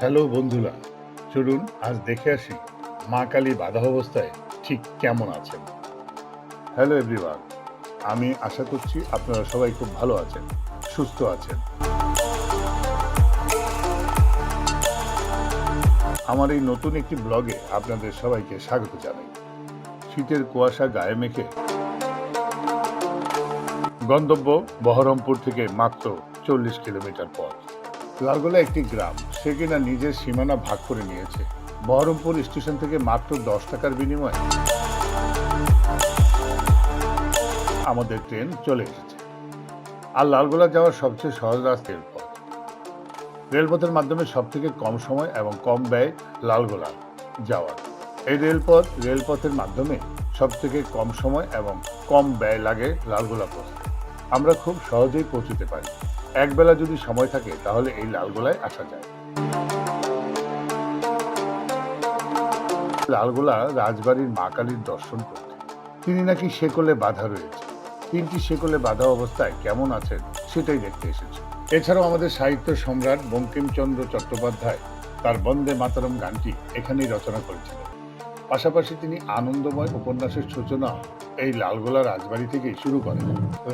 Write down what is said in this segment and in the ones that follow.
Hello বন্ধুরা, চলুন আজ দেখে আসি মা কালী বাধা অবস্থায় ঠিক কেমন আছেন। হ্যালো এভরিওয়ান, আমি আশা করছি আপনারা সবাই খুব ভালো আছেন, সুস্থ আছেন। আমার এই নতুন একটি ব্লগে আপনাদের সবাইকে স্বাগত জানাই। শীতের কুয়াশা গায়ে মেখে গন্তব্য বহরমপুর থেকে মাত্র চল্লিশ কিলোমিটার পথ। লালগোলা একটি গ্রাম। সে কিনা নিজের সীমানা ভাগ করে নিয়েছে। বহরমপুর স্টেশন থেকে মাত্র দশ টাকার বিনিময়ে আমাদের ট্রেন চলে এসেছে। আর লালগোলা যাওয়ার সবচেয়ে সহজ রাস্তা রেলপথ। রেলপথের মাধ্যমে সব থেকে কম সময় এবং কম ব্যয় লালগোলা যাওয়ার। এই রেলপথ রেলপথের মাধ্যমে সব থেকে কম সময় এবং কম ব্যয় লাগে লালগোলা পৌঁছতে আমরা খুব সহজেই পৌঁছতে পারি। একবেলা যদি সময় থাকে, তাহলে এই লালগোলায় আসা যায়। লালগোলা রাজবাড়ির মা কালীর দর্শন করতে। তিনি নাকি শেকলে বাধা রয়েছে। তিনটি শেকলে বাধা অবস্থায় কেমন আছেন, সেটাই দেখতে এসেছে। এছাড়াও আমাদের সাহিত্য সম্রাট বঙ্কিমচন্দ্র চট্টোপাধ্যায় তার বন্দে মাতরম গানটি এখানেই রচনা করেছিলেন। পাশাপাশি তিনি আনন্দময় উপন্যাসের সূচনা এই লালগোলা রাজবাড়ি থেকেই শুরু করে।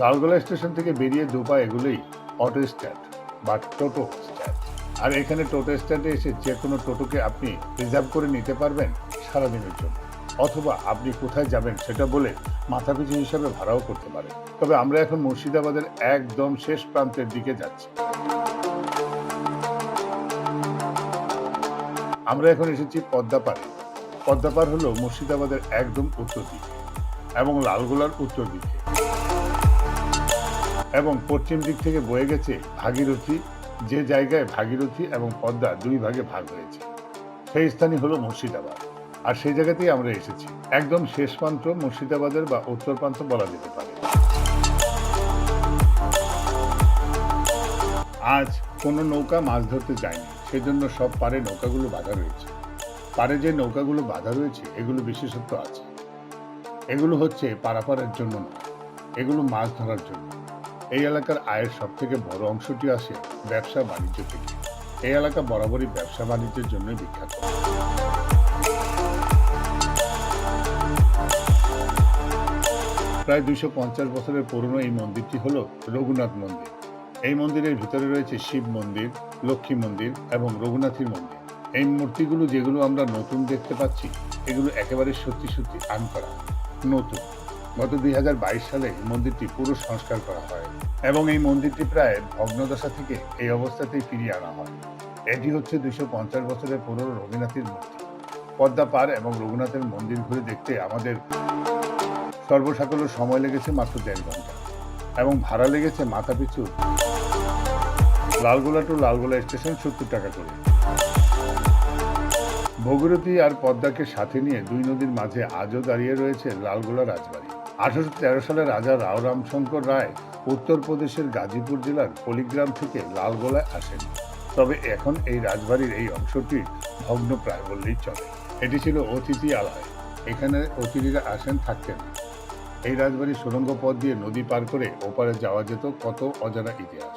লালগোলা স্টেশন থেকে বেরিয়ে দুপা এগুলোই অটো স্ট্যান্ড বা টোটো স্ট্যান্ড। আর এখানে টোটো স্ট্যান্ডে এসে যে কোনো টোটোকে আপনি রিজার্ভ করে নিতে পারবেন সারাদিনের জন্য। অথবা আপনি কোথায় যাবেন সেটা বলে মাথাপিছু হিসাবে ভাড়াও করতে পারেন। তবে আমরা এখন মুর্শিদাবাদের একদম শেষ প্রান্তের দিকে যাচ্ছি। আমরা এখন এসেছি পদ্মাপাড়ে। পদ্মাপাড় হলো মুর্শিদাবাদের একদম উত্তর দিকে। এবং লালগোলার উত্তর দিকে। এবং পশ্চিম দিক থেকে বয়ে গেছে ভাগীরথী। যে জায়গায় ভাগীরথী এবং পদ্মা দুই ভাগে ভাগ হয়েছে, সেই স্থানই হলো মুর্শিদাবাদ। আর সেই জায়গাতেই আমরা এসেছি। একদম শেষ প্রান্ত মুর্শিদাবাদের বা উত্তর প্রান্ত বলা যেতে পারে। আজ কোনো নৌকা মাছ ধরতে যায়নি, সেজন্য সব পারে নৌকাগুলো বাধা রয়েছে। পারে যে নৌকাগুলো বাধা রয়েছে, এগুলো বিশেষত্ব আছে। এগুলো হচ্ছে পারাপারের জন্য নয়, এগুলো মাছ ধরার জন্য। এই এলাকার আয়ের সব থেকে বড় অংশটি আসে ব্যবসা বাণিজ্য থেকে। এই এলাকা বরাবরই ব্যবসা বাণিজ্যের জন্য বিখ্যাত। প্রায় দুইশো পঞ্চাশ বছরের পুরনো এই মন্দিরটি হল রঘুনাথ মন্দির। এই মন্দিরের ভিতরে রয়েছে শিব মন্দির, লক্ষ্মী মন্দির এবং রঘুনাথীর মন্দির। এই মূর্তিগুলো যেগুলো আমরা নতুন দেখতে পাচ্ছি, এগুলো একেবারে সত্যি সত্যি আন করা। নতুন। গত দুই হাজার বাইশ সালে মন্দিরটি পুরো সংস্কার করা হয় এবং এই মন্দিরটি প্রায় ভগ্নদশা থেকে এই অবস্থাতেই ফিরিয়ে আনা হয়। এটি হচ্ছে দুইশো পঞ্চাশ বছরের পুরনো রঘুনাথের মূর্তি। পদ্মা পার এবং রঘুনাথের মন্দির ঘুরে দেখতে আমাদের সর্বসাকল্য সময় লেগেছে মাত্র দেড় ঘণ্টা এবং ভাড়া লেগেছে মাথা পিছু লালগোলা টু লালগোলা স্টেশন সত্তর টাকা করে। ভগীরথী আর পদ্মাকে সাথে নিয়ে দুই নদীর মাঝে আজও দাঁড়িয়ে রয়েছে লালগোলা রাজবাড়ি। আঠারোশো তেরো সালে রাজা রাও রামশঙ্কর রায় উত্তরপ্রদেশের গাজীপুর জেলার পলিগ্রাম থেকে লালগোলায় আসেন। তবে এখন এই রাজবাড়ির এই অংশটি ভগ্ন প্রায় বললেই চলে। এটি ছিল অতিথি আলয়। এখানে অতিথিরা আসেন থাকতেন। এই রাজবাড়ির সুরঙ্গ পথ দিয়ে নদী পার করে ওপারে যাওয়া যেত কত অজানা ইতিহাস।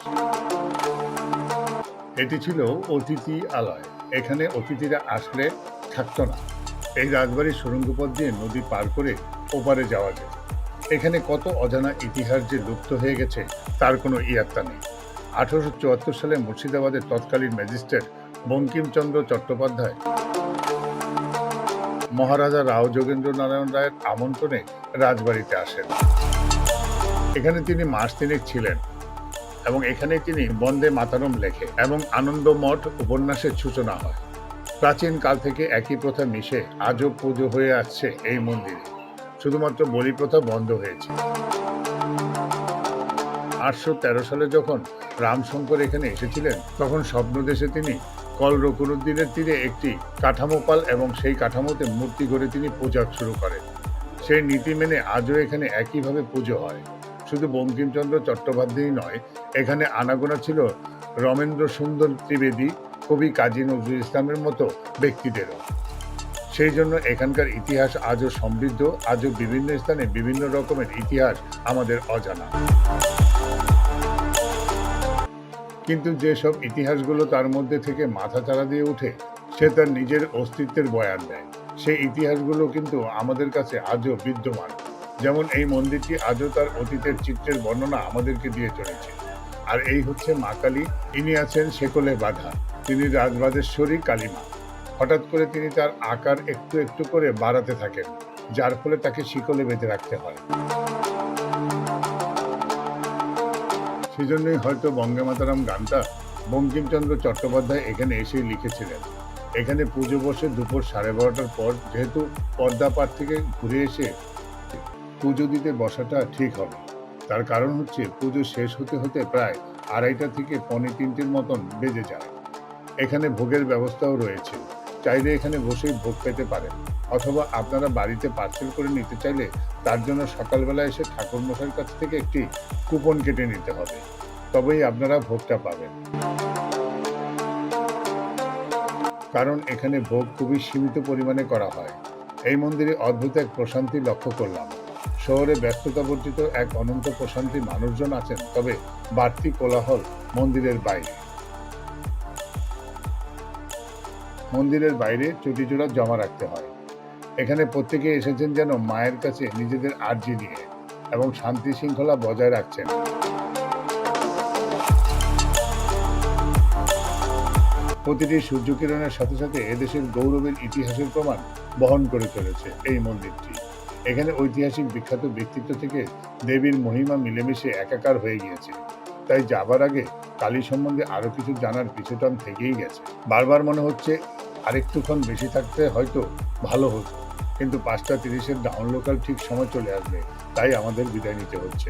এটি ছিল অতিথি আলয়। এখানে অতিথিরা আসলে থাকত না। এই রাজবাড়ির সুরঙ্গ পথ দিয়ে নদী পার করে ওপারে যাওয়া যেত এখানে কত অজানা ইতিহাস যে লুপ্ত হয়ে গেছে, তার কোনো ইয়াত্তা নেই। আঠারোশো চুয়াত্তর সালে মুর্শিদাবাদের তৎকালীন ম্যাজিস্ট্রেট বঙ্কিমচন্দ্র চট্টোপাধ্যায়, মহারাজা রাও যোগেন্দ্র নারায়ণ রায়ের আমন্ত্রণে রাজবাড়িতে আসেন। এখানে তিনি মাস তিনেক ছিলেন। এবং এখানে তিনি বন্দে মাতারম লেখে এবং আনন্দমঠ উপন্যাসের সূচনা হয়। প্রাচীন কাল থেকে একই প্রথা মিশে আজও পুজো হয়ে আসছে এই মন্দিরে। শুধুমাত্র বলি প্রথা বন্ধ হয়েছে। আটশো তেরো সালে যখন রামশঙ্কর এখানে এসেছিলেন, তখন স্বপ্নদেশে তিনি কল রকুরুদ্দিনের তীরে একটি কাঠামোপাল এবং সেই কাঠামোতে মূর্তি গড়ে তিনি পূজা শুরু করেন। সেই নীতি মেনে আজও এখানে একইভাবে পুজো হয়। শুধু বঙ্কিমচন্দ্র চট্টোপাধ্যায় নয়, এখানে আনাগোনা ছিল রমেন্দ্র সুন্দর ত্রিবেদী, কবি কাজী নজরুল ইসলামের মতো ব্যক্তিদেরও। সেই জন্য এখানকার ইতিহাস আজও সমৃদ্ধ, আজও বিভিন্ন স্থানে বিভিন্ন রকমের ইতিহাস আমাদের অজানা। কিন্তু যেসব ইতিহাসগুলো তার মধ্যে থেকে মাথা চারা দিয়ে ওঠে, সে তার নিজের অস্তিত্বের বয়ান দেয়। সেই ইতিহাসগুলো কিন্তু আমাদের কাছে আজও বিদ্যমান। যেমন এই মন্দিরটি আজও তার অতীতের চিত্রের বর্ণনা আমাদেরকে দিয়ে চলেছে। আর এই হচ্ছে মা কালী, ইনি আছেন সেকলে বাধা, তিনি রাজবাদেশ্বরী কালীমা। হঠাৎ করে তিনি তার আকার একটু একটু করে বাড়াতে থাকেন, যার ফলে তাকে শিকলে বেঁধে রাখতে হয়। সেজন্যই হয়তো বঙ্গে মাতারাম গানটা বঙ্কিমচন্দ্র চট্টোপাধ্যায় এখানে এসেই লিখেছিলেন। এখানে পুজো বসে দুপুর সাড়ে বারোটার পর যেহেতু পর্দাপাট থেকে ঘুরে এসে পুজো দিতে বসাটা ঠিক হবে। তার কারণ হচ্ছে পুজো শেষ হতে হতে প্রায় আড়াইটা থেকে পৌনে তিনটের মতন বেজে যায়। এখানে ভোগের ব্যবস্থাও রয়েছে। চাইলে এখানে বসেই ভোগ পেতে পারেন অথবা আপনারা বাড়িতে পার্সেল করে নিতে চাইলে তার জন্য সকালবেলা এসে ঠাকুর মশাইয়ের কাছ থেকে একটি কুপন কেটে নিতে হবে। তবেই আপনারা ভোগটা পাবেন। কারণ এখানে ভোগ খুবই সীমিত পরিমাণে করা হয়। এই মন্দিরে অদ্ভুত এক প্রশান্তি লক্ষ্য করলাম। শহরে ব্যস্ততাবর্জিত এক অনন্ত প্রশান্তি মানুষজন আছেন, তবে বাড়তি কোলাহল মন্দিরের বাইরে। মন্দিরের বাইরে চটিচূড়া জমা রাখতে হয়। এখানে প্রত্যেকে এসেছেন যেন মায়ের কাছে নিজেদের আর্জি নিয়ে এবং শান্তি শৃঙ্খলা বজায় রাখছেন। প্রতিটি সূর্যকিরণের সাথে সাথে এদেশের গৌরবের ইতিহাসের প্রমাণ বহন করে চলেছে এই মন্দিরটি। এখানে ঐতিহাসিক বিখ্যাত ব্যক্তিত্ব থেকে দেবীর মহিমা মিলেমিশে একাকার হয়ে গিয়েছে। তাই যাবার আগে কালী সম্বন্ধে আরও কিছু জানার পিছুটান থেকেই গেছে। বারবার মনে হচ্ছে আরেকটুক্ষণ বেশি থাকতে হয়তো ভালো হতো। কিন্তু পাঁচটা তিরিশের ডাউন লোকাল ঠিক সময় চলে আসবে, তাই আমাদের বিদায় নিতে হচ্ছে।